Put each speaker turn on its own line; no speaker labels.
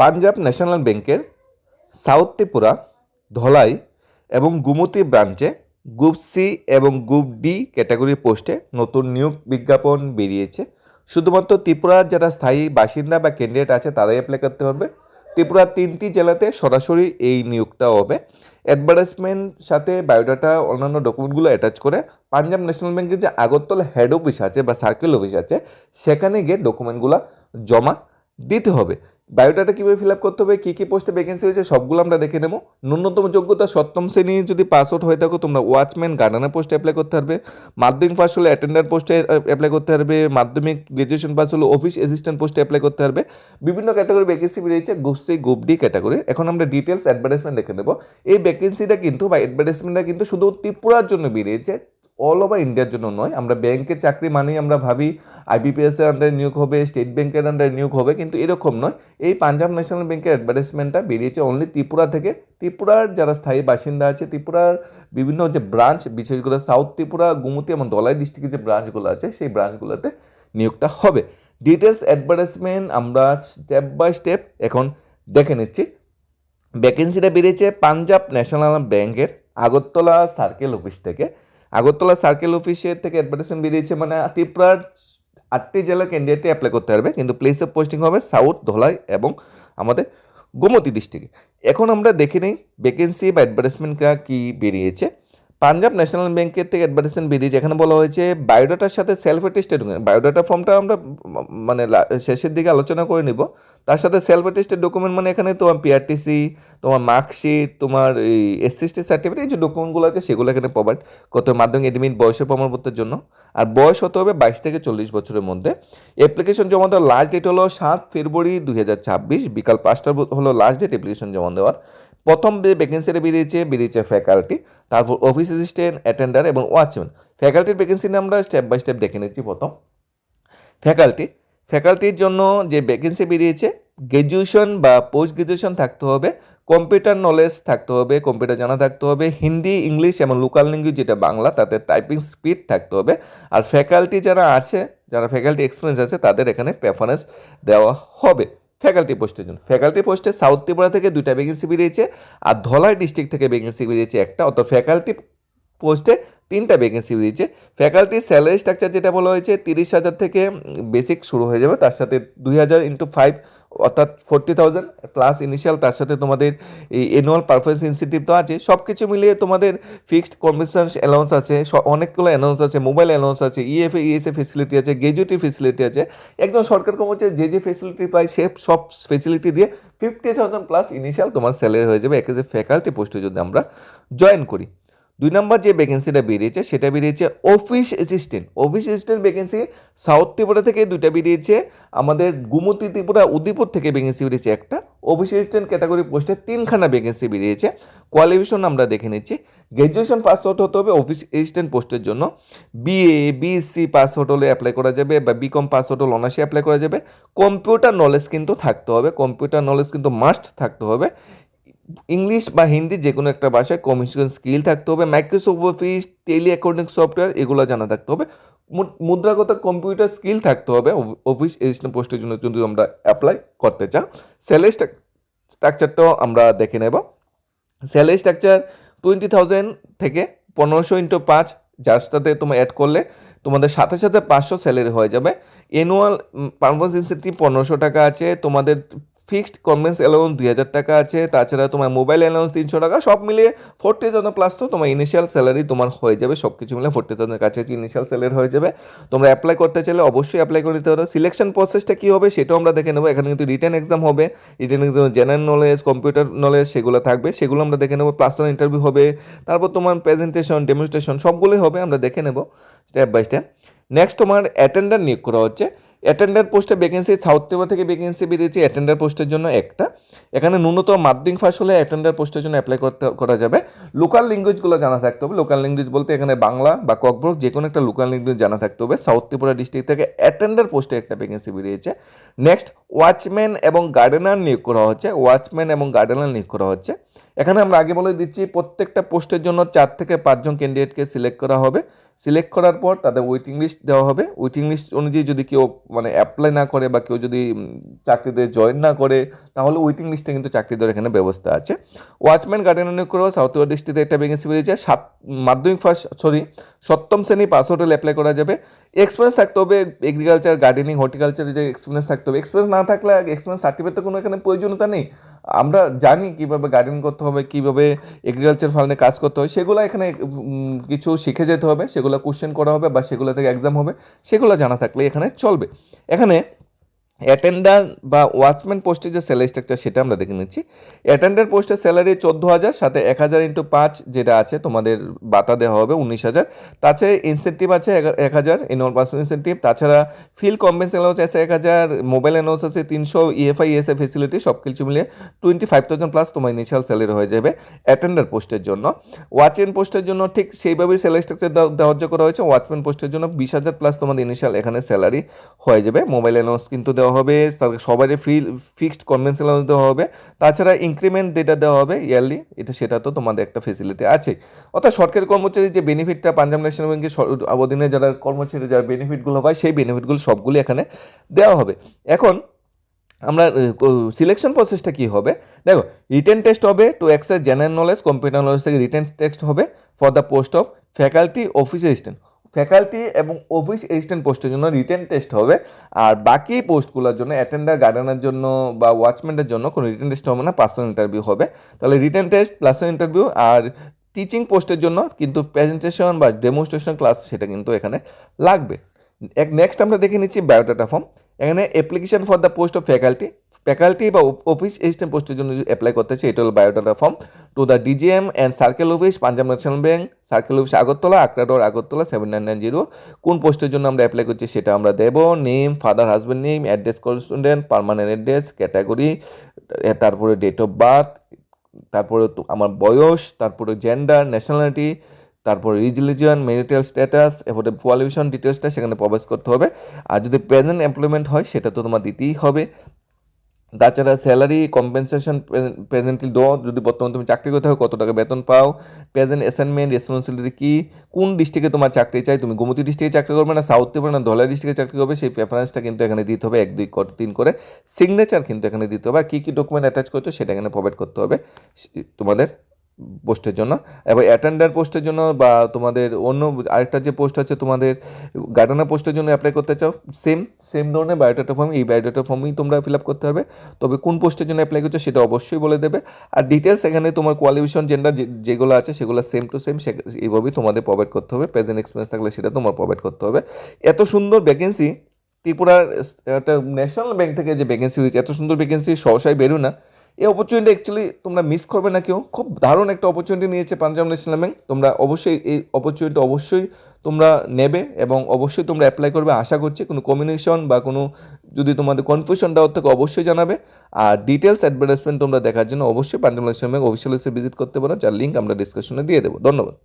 Punjab national ব্যাংকের south Tripura, Dhalai এবং গুমতি ব্রাঞ্চে গ্রুপ সি এবং গ্রুপ ডি ক্যাটাগরি পোস্টে নতুন নিয়োগ বিজ্ঞাপন বেরিয়েছে। শুধুমাত্র ত্রিপুরার যারা স্থায়ী বাসিন্দা বা ক্যান্ডিডেট আছে, তারাই অ্যাপ্লাই করতে পারবে। ত্রিপুরার তিনটি জেলাতে সরাসরি এই নিয়োগটা হবে। অ্যাডভার্টাইজমেন্ট সাথে বায়োডাটা অন্যান্য ডকুমেন্টগুলো অ্যাটাচ করে পাঞ্জাব ন্যাশনাল ব্যাংকের যে আগরতলা হেড অফিস আছে বা সার্কেল অফিস আছে, সেখানে গিয়ে ডকুমেন্টগুলো জমা দিতে হবে। বায়োডাটা কীভাবে ফিল আপ করতে হবে, কী কী পোস্টে ভ্যাকেন্সি হয়েছে সবগুলো আমরা দেখে নেব। ন্যূনতম যোগ্যতা সপ্তম শ্রেণি যদি পাস আউট হয়ে থাকো, তোমরা ওয়াচম্যান গার্ডেনার পোস্টে অ্যাপ্লাই করতে পারবে। মাধ্যমিক পাস হলে অ্যাটেন্ডার পোস্টে অ্যাপ্লাই করতে পারবে। মাধ্যমিক গ্রাজুয়েশন পাস হলে অফিস অ্যাসিস্ট্যান্ট পোস্টে অ্যাপ্লাই করতে পারবে। বিভিন্ন ক্যাটাগরি ভ্যাকেন্সি বেরিয়েছে group C group D category এখন আমরা ডিটেলস অ্যাডভার্টাইজমেন্ট দেখে নেব। এই ভ্যাকেন্সিটা কিন্তু বা অ্যাডভার্টাইজমেন্টটা কিন্তু শুধু ত্রিপুরার জন্য বেরিয়েছে। অল ওভার ইন্ডিয়ার জন্য নয়। আমরা ব্যাংকের চাকরি মানেই আমরা ভাবি আইবিপিএসের আন্ডারে নিয়োগ হবে স্টেট ব্যাংকের আন্ডারে নিয়োগ হবে, কিন্তু এরকম নয়। এই পাঞ্জাব ন্যাশনাল ব্যাংকের অ্যাডভার্টাইজমেন্টটা বেরিয়েছে অনলি ত্রিপুরা থেকে। ত্রিপুরার যারা স্থায়ী বাসিন্দা আছে, ত্রিপুরার বিভিন্ন যে ব্রাঞ্চ বিশেষ করে সাউথ ত্রিপুরা গুমতি এবং দলাই ডিস্ট্রিক্টের যে ব্রাঞ্চগুলো আছে, সেই ব্রাঞ্চগুলোতে নিয়োগটা হবে। ডিটেলস অ্যাডভার্টাইজমেন্ট আমরা স্টেপ বাই স্টেপ এখন দেখে নিচ্ছি। ভ্যাকেন্সিটা বেরিয়েছে পাঞ্জাব ন্যাশনাল ব্যাংকের আগরতলা সার্কেল অফিস থেকে। আগরতলা সার্কেল অফিসের থেকে অ্যাডভার্টাইজমেন্ট বেরিয়েছে মানে ত্রিপুরার আটটি জেলা ক্যান্ডিডেটে অ্যাপ্লাই করতে পারবে। কিন্তু প্লেস অফ পোস্টিং হবে সাউথ ধলাই এবং আমাদের গোমতী ডিস্ট্রিক্টে এখন আমরা দেখে নিই ভ্যাকেন্সি বা অ্যাডভার্টাইজমেন্টটা কী বেরিয়েছে। পাঞ্জাব ন্যাশনাল ব্যাংকের থেকে অ্যাডভার্টাইজমেন্ট বেরিয়েছে এখানে বলা হয়েছে বায়োডাটার সাথে সেলফ অ্যাটেস্টেড বায়োডাটা ফর্মটা আমরা মানে শেষের দিকে আলোচনা করে নিব। তার সাথে সেলফ অ্যাটেস্টেড ডকুমেন্ট মানে এখানে তোমার পিআরটিসি তোমার মার্কশিট তোমার এই এসসিএসটি সার্টিফিকেট এই যে ডকুমেন্টগুলো আছে, সেগুলো এখানে প্রোভাইড হবে মাধ্যমিক এডমিট বয়সের প্রমাণপত্রের জন্য। আর বয়স হতে হবে বাইশ থেকে চল্লিশ বছরের মধ্যে। অ্যাপ্লিকেশন জমা দেওয়ার লাস্ট ডেট হলো সাত ফেব্রুয়ারি দুই হাজার ছাব্বিশ, বিকাল পাঁচটা হলো লাস্ট ডেট অ্যাপ্লিকেশন জমা দেওয়ার। প্রথম যে ভ্যাকেন্সিটা বেরিয়েছে বেরিয়েছে ফ্যাকাল্টি তারপর অফিস অ্যাসিস্ট্যান্ট অ্যাটেন্ডার এবং ওয়াচম্যান ফ্যাকাল্টির ভ্যাকেন্সি আমরা স্টেপ বাই স্টেপ দেখে নিচ্ছি প্রথম। ফ্যাকাল্টি ফ্যাকাল্টির জন্য যে ভ্যাকেন্সি বেরিয়েছে গ্র্যাজুয়েশন বা পোস্ট গ্র্যাজুয়েশন থাকতে হবে কম্পিউটার নলেজ থাকতে হবে কম্পিউটার জানা থাকতে হবে, হিন্দি, ইংলিশ এবং লোকাল ল্যাঙ্গুয়েজ যেটা বাংলা, তাতে টাইপিং স্পিড থাকতে হবে। আর ফ্যাকাল্টি যারা আছে, যারা ফ্যাকাল্টি এক্সপিরিয়েন্স আছে, তাদের এখানে প্রেফারেন্স দেওয়া হবে। ফ্যাকাল্টি পোস্টের জন্য। ফ্যাকাল্টি পোস্টে সাউথ ত্রিপুরা থেকে দুইটা ভ্যাকেন্সি বেরিয়েছে আর ধলাই ডিস্ট্রিক্ট থেকে ভ্যাকেন্সি বেরিয়েছে একটা। অর্থাৎ ফ্যাকাল্টি পোস্টে তিনটা ভ্যাকেন্সি দিয়েছে। ফ্যাকাল্টি স্যালারি স্ট্রাকচার যেটা বলা হয়েছে, তিরিশ হাজার থেকে বেসিক শুরু হয়ে যাবে, তার সাথে দুই হাজার ইন্টু ফাইভ অর্থাৎ ফোর্টি থাউজেন্ড প্লাস ইনিশিয়াল তার সাথে তোমাদের এই অ্যানুয়াল পারফরমেন্স ইনসেন্টিভ তো আছে। সব কিছু মিলিয়ে তোমাদের ফিক্সড কম্পিটিশন অ্যালাউন্স আছে অনেকগুলো অ্যালাউন্স আছে মোবাইল অ্যালাউন্স আছে ইএফএ ইএসএ ফেসিলিটি আছে গ্র্যাজুয়েটি ফেসিলিটি আছে। একদম সরকার কর্মচারী যে যে ফেসিলিটি পায়, সে সব ফেসিলিটি দিয়ে ফিফটি থাউজেন্ড প্লাস ইনিশিয়াল তোমার স্যালারি হয়ে যাবে। একে যে ফ্যাকাল্টি পোস্টে যদি আমরা জয়েন করি। দুই নম্বর যে ভ্যাকেন্সিটা বেরিয়েছে, সেটা বেরিয়েছে office assistant office assistant vacancy south Tripura থেকে দুইটা বেরিয়েছে, আমাদের গুমতি ত্রিপুরা, উদয়পুর থেকে ভ্যাকেন্সি বেরিয়েছে একটা। অফিস অ্যাসিস্ট্যান্ট ক্যাটাগরি পোস্টে তিনখানা ভ্যাকেন্সি বেরিয়েছে। কোয়ালিফিকেশন আমরা দেখে নিচ্ছি। গ্র্যাজুয়েশন পাস আউট হতে হবে অফিস অ্যাসিস্ট্যান্ট পোস্টের জন্য। বিএ বিএসসি পাস আউট হলে অ্যাপ্লাই করা যাবে বা বিকম পাস আউট হলে অনার্সে অ্যাপ্লাই করা যাবে। কম্পিউটার নলেজ কিন্তু থাকতে হবে। কম্পিউটার নলেজ কিন্তু মাস্ট থাকতে হবে। ইংলিশ বা হিন্দি যে কোনো একটা ভাষায় কমিউনিকেশন স্কিল থাকতে হবে Microsoft Office Tally accounting software এগুলো জানা থাকতে হবে। মুদ্রাগত কম্পিউটার স্কিল থাকতে হবে অফিস এসিস্ট্যান্ট পোস্টের জন্য যদি আমরা অ্যাপ্লাই করতে চাও। স্যালারি স্ট্রাকচারটাও আমরা দেখে নেব। স্যালারি স্ট্রাকচার টোয়েন্টি থাউজেন্ড থেকে পনেরোশো ইন্টু পাঁচ যার সাথে অ্যাড করলে তোমাদের সাথে সাথে পাঁচশো স্যালারি হয়ে যাবে। অ্যানুয়াল পারফরমেন্স ইনসেন্টিভ পনেরোশো টাকা আছে, তোমাদের ফিক্সড কনভেন্স অ্যালাউন্স দুই হাজার টাকা আছে, তাছাড়া তোমার মোবাইল অ্যালাউন্স তিনশো টাকা, সব মিলিয়ে ফোর্টি থাউজেন্ড প্লাস তো তোমার ইনিশিয়াল স্যালারি তোমার হয়ে যাবে সব কিছু মিলে ফোর্টি থাউজেন্ড কাছাকাছি ইনিশিয়াল স্যালারি হয়ে যাবে। তোমরা অ্যাপ্লাই করতে চাইলে অবশ্যই অ্যাপ্লাই করে নিতে পারো। সিলেকশন প্রসেসটা কী হবে সেটাও আমরা দেখে নেব। এখানে কিন্তু রিটার্ন এক্সাম হবে written exam general knowledge computer knowledge সেগুলো থাকবে, সেগুলো আমরা দেখে নেব। প্লাস ইন্টারভিউ হবে, তারপর তোমার প্রেজেন্টেশন ডেমনস্ট্রেশন সবগুলোই হবে, আমরা দেখে নেব স্টেপ বাই স্টেপ নেক্সট তোমার অ্যাটেন্ডার নিয়োগ করা হচ্ছে। অ্যাটেন্ডার পোস্টে ভ্যাকেন্সি সাউথ ত্রিপুরা থেকে ভ্যাকেন্সি বেরিয়েছে অ্যাটেন্ডার পোস্টের জন্য একটা। এখানে ন্যূনতম মাধ্যমিক ফাঁস হলে অ্যাটেন্ডার পোস্টের জন্য অ্যাপ্লাই করতে, করা যাবে। লোকাল ল্যাঙ্গুয়েজগুলো জানা থাকতে হবে। লোকাল ল্যাঙ্গুয়েজ বলতে এখানে বাংলা বা ককব্রক যে কোনো একটা লোকাল ল্যাঙ্গুয়েজ জানা থাকতে হবে। সাউথ ত্রিপুরা ডিস্ট্রিক্ট থেকে অ্যাটেন্ডার পোস্টে একটা ভ্যাকেন্সি বেরিয়েছে। নেক্সট ওয়াচম্যান এবং গার্ডেনার নিয়োগ করা হচ্ছে। ওয়াচম্যান এবং গার্ডেনার নিয়োগ করা হচ্ছে। এখানে আমরা আগে বলে দিচ্ছি, প্রত্যেকটা পোস্টের জন্য চার থেকে পাঁচজন ক্যান্ডিডেটকে সিলেক্ট করা হবে। সিলেক্ট করার পর তাদের ওয়েটিং লিস্ট দেওয়া হবে। ওয়েটিং লিস্ট অনুযায়ী যদি কেউ মানে অ্যাপ্লাই না করে বা কেউ যদি চাকরিতে জয়েন না করে, তাহলে ওয়েটিং লিস্টে কিন্তু চাকরি দেওয়ার এখানে ব্যবস্থা আছে। ওয়াচম্যান গার্ডেনার নিয়োগ করব সাউথ ওয়েস্ট ডিস্ট্রিক্টে একটা ভ্যাকেন্সি বেরিয়েছে সাত, মাধ্যমিক ফার্স্ট সরি সপ্তম শ্রেণি পাস হলে অ্যাপ্লাই করা যাবে। এক্সপিরিয়েন্স থাকতে হবে এগ্রিকালচার গার্ডেনিং হর্টিকালচারে যে এক্সপিরিয়েন্স থাকতে হবে। এক্সপিরিয়েন্স না থাকলে এক্সপিরিয়েন্স সার্টিফিকেট কোনো এখানে প্রয়োজনীয়তা নেই। আমরা জানি কীভাবে গার্ডেন করতে হবে, কীভাবে এগ্রিকালচার ফার্মে কাজ করতে হয়, সেগুলো এখানে কিছু শিখে যেতে হবে, সেগুলো কোশ্চেন করা হবে বা সেগুলো থেকে এক্সাম হবে, সেগুলো জানা থাকলে এখানে চলবে। এখানে অ্যাটেন্ডার বা ওয়াচম্যান পোস্টের যে স্যালারি স্ট্রাকচার সেটা আমরা দেখে নিচ্ছি। অ্যাটেন্ডার পোস্টের স্যালারি চোদ্দ হাজার, সাথে এক হাজার ইন্টু পাঁচ যেটা আছে তোমাদের বাতা দেওয়া হবে উনিশ হাজার। তাছাড়া ইনসেন্টিভ আছে এক হাজার এনুয়াল পার্সোনাল ইনসেন্টিভ তাছাড়া ফিল কম্পেন্স অ্যালাউন্স আছে এক হাজার মোবাইল অ্যালাউন্স আছে তিনশো ইএফআই ইএসএ ফেসিলিটি সব কিছু মিলিয়ে টোয়েন্টি ফাইভ থাউজেন্ড প্লাস তোমার ইনিশিয়াল স্যালারি হয়ে যাবে অ্যাটেন্ডার পোস্টের জন্য। ওয়াচম্যান পোস্টের জন্য ঠিক সেইভাবেই স্যালারি স্ট্রাকচার ধার্য করা হয়েছে। ওয়াচম্যান পোস্টের জন্য বিশ হাজার প্লাস তোমাদের ইনিশিয়াল এখানে স্যালারি হয়ে যাবে। মোবাইল অ্যালাউন্স কিন্তু দেওয়া হবে তার সবারই ফি ফিক্সড কনভেন্স অ্যালাউন্স দেওয়া হবে। তাছাড়া ইনক্রিমেন্ট যেটা দেওয়া হবে ইয়ারলি এটা সেটা তো তোমাদের একটা ফেসিলিটি আছে। অর্থাৎ সরকারি কর্মচারী যে বেনিফিটটা পাঞ্জাব ন্যাশনাল ব্যাংকের স- অধীনে যারা কর্মচারী, যারা বেনিফিটগুলো পায় সেই বেনিফিটগুলো সবগুলি এখানে দেওয়া হবে। এখন আমরা সিলেকশন প্রসেসটা কি হবে? দেখো রিটেন টেস্ট হবে to access general knowledge computer knowledge থেকে রিটেন টেস্ট হবে for the post of faculty office assistant faculty এবং অফিস অ্যাসিস্ট্যান্ট পোস্টের জন্য রিটেন টেস্ট হবে। আর বাকি পোস্টগুলোর জন্য অ্যাটেন্ডার গার্ডেনের জন্য বা ওয়াচম্যানের জন্য কোনো রিটেন টেস্ট হবে না পার্সোনাল ইন্টারভিউ হবে। তাহলে রিটেন টেস্ট পার্সোনাল ইন্টারভিউ আর টিচিং পোস্টের জন্য কিন্তু প্রেজেন্টেশন বা ডেমনস্ট্রেশন ক্লাস সেটা কিন্তু এখানে লাগবে। এক নেক্সট আমরা দেখে নিচ্ছি বায়োডাটা ফর্ম এখানে application for the post of faculty faculty বা অফিস অ্যাসিস্ট্যান্ট পোস্টের জন্য অ্যাপ্লাই করতে চাই এটা হলো biodata form to the DGM and circle office Punjab National Bank circle office Agartala আকরাডোর Agartala seven nine nine zero কোন পোস্টের জন্য আমরা অ্যাপ্লাই করছি সেটা আমরা দেব name father husband name address correspondent permanent address category তারপরে ডেট অফ বার্থ তারপরে আমার বয়স, তারপরে জেন্ডার ন্যাশনালিটি তারপরে রিলিজিয়ন মেরিটাল স্ট্যাটাস এরপরে কোয়ালিফিকেশন ডিটেলসটা সেখানে প্রবেশ করতে হবে। আর যদি প্রেজেন্ট এমপ্লয়মেন্ট হয়, সেটা তো তোমার দিতেই হবে। তাছাড়া স্যালারি কম্পেনসেশন প্রেজেন্টলি দো যদি বর্তমানে তুমি চাকরি করতে হয় কত টাকা বেতন পাও? প্রেজেন্ট অ্যাসাইনমেন্ট রেসপন্সিবিলিটি কী? কোন ডিস্ট্রিক্টে তোমার চাকরি চাই? তুমি গোমতী ডিস্ট্রিক্টে চাকরি করবে না সাউথ ত্রিপুরা না, ধলাই ডিস্ট্রিক্টে চাকরি করবে, সেই প্রেফারেন্সটা কিন্তু এখানে দিতে হবে, এক, দুই তিন করে। সিগনেচার কিন্তু এখানে দিতে হবে। আর কী কী ডকুমেন্ট অ্যাটাচ করছ, সেটা এখানে প্রোভাইড করতে হবে। তোমাদের পোস্টের জন্য। এবং অ্যাটেন্ডার পোস্টের জন্য বা তোমাদের অন্য আরেকটা যে পোস্ট আছে তোমাদের গার্ডেনার পোস্টের জন্য অ্যাপ্লাই করতে চাও সেম সেম ধরনের বায়োডাটা ফর্ম এই বায়োডাটা ফর্মই তোমরা ফিল আপ করতে হবে। তবে কোন পোস্টের জন্য অ্যাপ্লাই করছ সেটা অবশ্যই বলে দেবে। আর ডিটেলস এখানে তোমার কোয়ালিফিকেশন জেন্ডার যেগুলো আছে সেগুলো সেম টু সেম এইভাবেই তোমাদের প্রোভাইড করতে হবে। প্রেজেন্ট এক্সপিরিয়েন্স থাকলে সেটা তোমার প্রোভাইড করতে হবে। এত সুন্দর ভ্যাকেন্সি ত্রিপুরার, একটা ন্যাশনাল ব্যাংক থেকে যে ভ্যাকেন্সি হয়েছে, এত সুন্দর ভ্যাকেন্সি সহসাই বেরো না এই অপরচুনিটি অ্যাকচুয়ালি তোমরা মিস করবে না কেউ। খুব দারুণ একটা অপরচুনিটি নিয়েছে পাঞ্জাব ন্যাশনাল ব্যাংক তোমরা অবশ্যই এই অপরচুনিটি অবশ্যই তোমরা নেবে এবং অবশ্যই তোমরা অ্যাপ্লাই করবে। আশা করছি কোনো কমিউনিকেশন বা কোনো যদি তোমাদের কনফিউশন ডাউট থাকে অবশ্যই জানাবে। আর ডিটেলস অ্যাডভার্টাইজমেন্ট তোমরা দেখার জন্য অবশ্যই Punjab National Bank official visit করতে পারো। যার লিঙ্ক আমরা ডিসকাশনে দিয়ে দেবো। ধন্যবাদ।